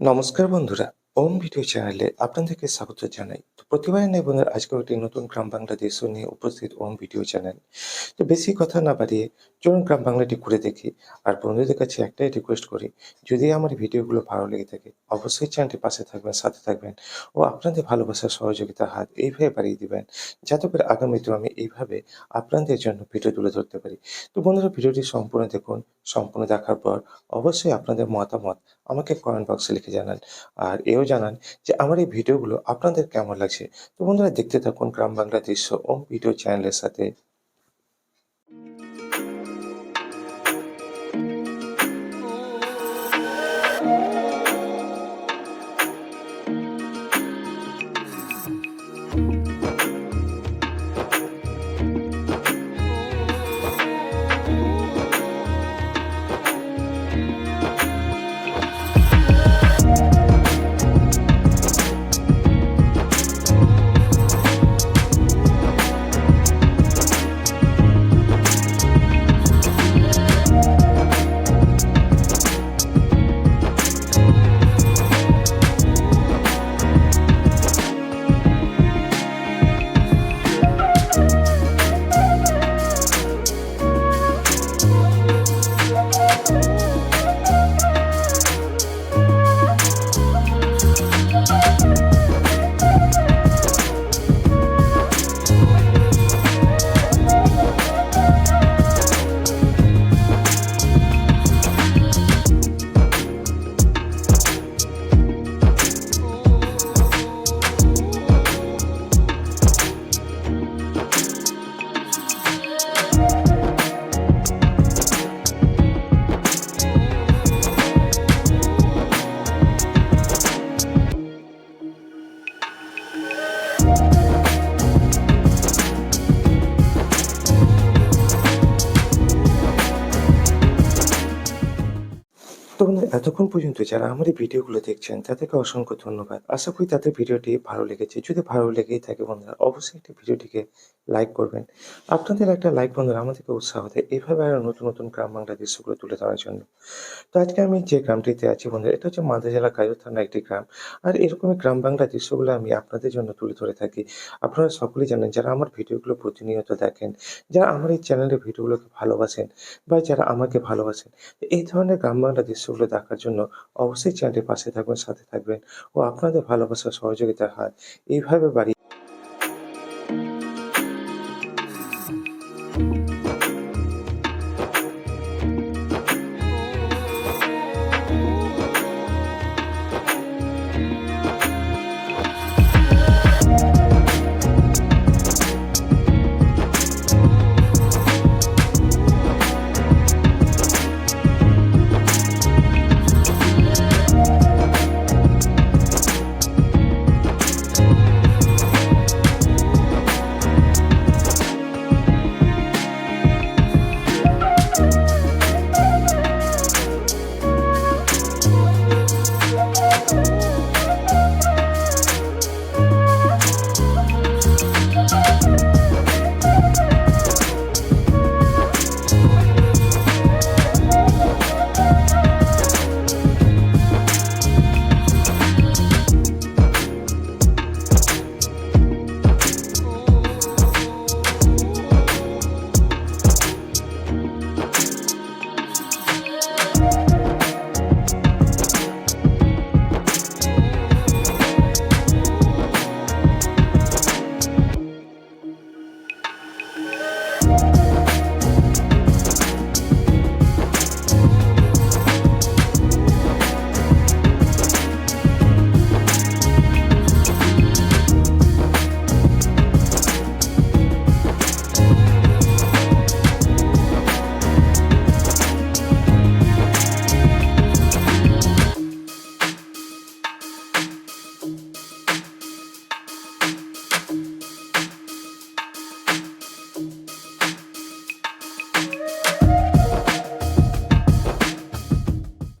নমস্কার বন্ধুরা। ওম ভিডিও চ্যানেলে আপনাদেরকে স্বাগত জানাই। তো প্রতিবারের নেই বন্ধুরা একটি নতুন গ্রাম বাংলা দৃশ্য নিয়ে উপস্থিত ওম ভিডিও চ্যানেল। তো বেশি কথা না বাড়িয়ে চলুন গ্রাম বাংলাটি ঘুরে দেখি আর বন্ধুদের কাছে একটাই রিকোয়েস্ট করি, যদি আমার ভিডিওগুলো ভালো লেগে থাকে, অবশ্যই চ্যানেলটি পাশে থাকবেন, সাথে থাকবেন ও আপনাদের ভালোবাসার সহযোগিতা হাত এইভাবে বাড়িয়ে দিবেন, যাতে করে আগামীতেও আমি এইভাবে আপনাদের জন্য ভিডিও তুলে ধরতে পারি। তো বন্ধুরা, ভিডিওটি সম্পূর্ণ দেখুন, সম্পূর্ণ দেখার পর অবশ্যই আপনাদের মতামত আমাকে কমেন্ট বক্সে লিখে জানান। আর এও জানান যে আমার এই ভিডিওগুলো আপনাদের কেমন লাগছে। তো বন্ধুরা দেখতে থাকুন গ্রাম বাংলা দৃশ্য ও ভিডিও চ্যানেলের সাথে। তো এতক্ষণ পর্যন্ত যারা আমার এই ভিডিওগুলো দেখছেন, তাদেরকে অসংখ্য ধন্যবাদ। আশা করি তাদের ভিডিওটি ভালো লেগেছে। যদি ভালো লেগেই থাকে বন্ধুরা, অবশ্যই একটি ভিডিওটিকে লাইক করবেন। আপনাদের একটা লাইক বন্ধুরা, আমাদেরকে উৎসাহ দেয়। এইভাবে আরও নতুন নতুন গ্রাম বাংলা দৃশ্যগুলো তুলে ধরার জন্য। তো আজকে আমি যে গ্রামটিতে আছি বন্ধুরা, এটা হচ্ছে মালদা জেলা কাজর থানা একটি গ্রাম। আর এরকমই গ্রাম বাংলা দৃশ্যগুলো আমি আপনাদের জন্য তুলে ধরে থাকি। আপনারা সকলেই জানেন, যারা আমার ভিডিওগুলো প্রতিনিয়ত দেখেন, যারা আমার এই চ্যানেলের ভিডিওগুলোকে ভালোবাসেন বা যারা আমাকে ভালোবাসেন, এই ধরনের গ্রাম বাংলা দৃশ্যগুলো দেখার জন্য অবশ্যই চ্যানেলটির পাশে থাকবেন সাথে থাকবেন ও আপনাদের ভালোবাসা সহযোগিতার হাত এইভাবে বাড়িয়ে